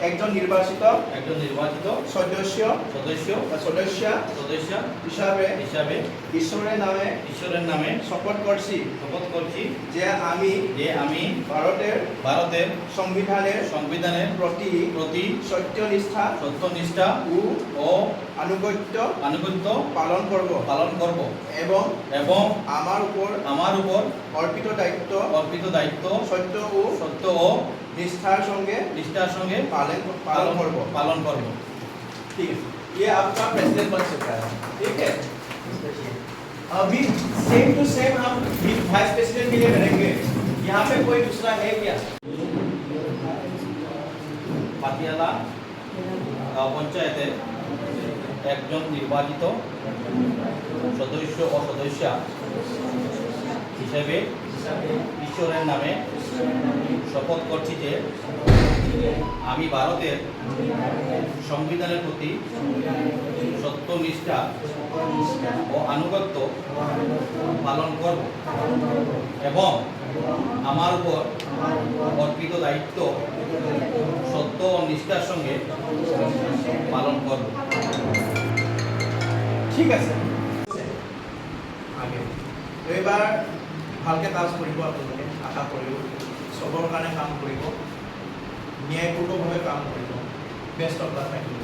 একজন নির্বাচিত একজন নির্বাচিত সদস্য সদস্য বা সদস্য সদস্য হিসাবে হিসাবে ঈশ্বরের নামে ঈশ্বরের নামে শপথ করছি। শপথ করছি যে আমি যে আমি ভারতের ভারতের সংবিধানের সংবিধানের প্রতি প্রতি সত্য নিষ্ঠা ও ও আনুগত্য আনুগত্য পালন করব। পালন করব। এবং এবং আমার উপর আমার উপর অর্পিত দায়িত্ব অর্পিত দায়িত্ব সত্য ও সত্য ও নিষ্ঠার সঙ্গে নিষ্ঠার সঙ্গে পালন पालन पालन करबो পালন করব ठीक है ये आपका प्रेसिडेंट बन चुका है ठीक है अभी सेम टू सेम हम वाइस प्रेसिडेंट के लिए करेंगे यहाँ पे कोई दूसरा है क्या পাতিয়ালা গাঁও পঞ্চায়েতের একজন নির্বাচিত সদস্য ও সদস্যা হিসেবে ঈশ্বরের নামে শপথ করছি যে আমি ভারতের সংবিধানের প্রতি সত্যনিষ্ঠা ও আনুগত্য পালন করব এবং আমার উপর অর্পিত দায়িত্ব সত্য ও নিষ্ঠার সঙ্গে পালন করব। ঠিক আছে। আগে। তো এবাৰ ভালকৈ কাজ কৰিব আশা কৰোঁ চবৰ কাৰণে কাম কৰিব। ન્યાયપૂર્વક હવે કામ કરી દો બેસ્ટ ઓફ લક